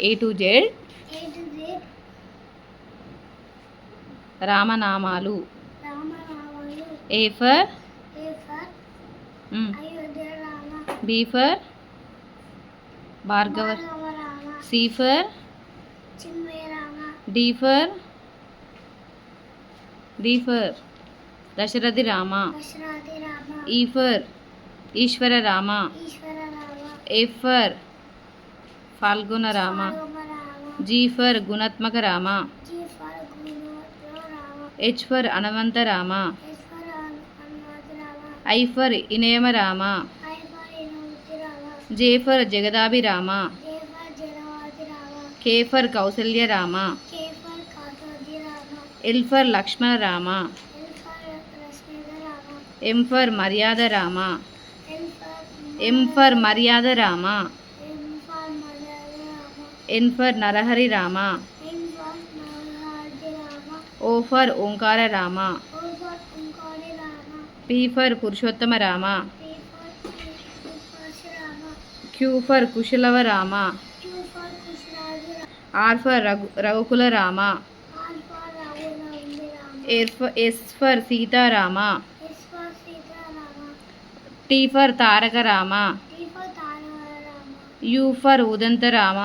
A to Z రామనామాలు. A for B for Bhargava C for D for D for Dasharathi Rama E for Eshwara Rama Eshwara Rama A for Phalguna Rama. G for G for Gunatmaka Rama. H for Anavanta Rama. I for Inayama Rama. J for Jagadabhi Rama Rama. K for Kausalya Rama. L for Lakshmana Rama. M for Maryada Rama. M for Maryada Rama M for Malayala Rama N for Narahari Rama O for Omkara Rama P for Purushottama Rama Q for Kushalava Rama R for Raghu Raghukula Rama S for Sitarama T for Taraka Rama U for Udanta Rama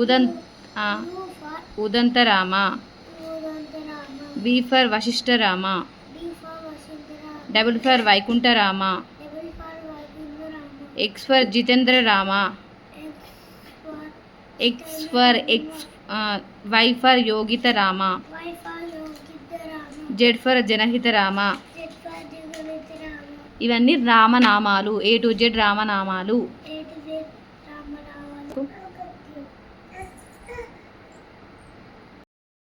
Udanta Udantarama. B for Vashishtha Rama double for Vaikuntha Rama X for Jitendra Rama X for X Y for Yogita Rama Z for Janahita Rama Rama ఇవన్నీ రామనామాలు ఏ to Z రామనామాలు.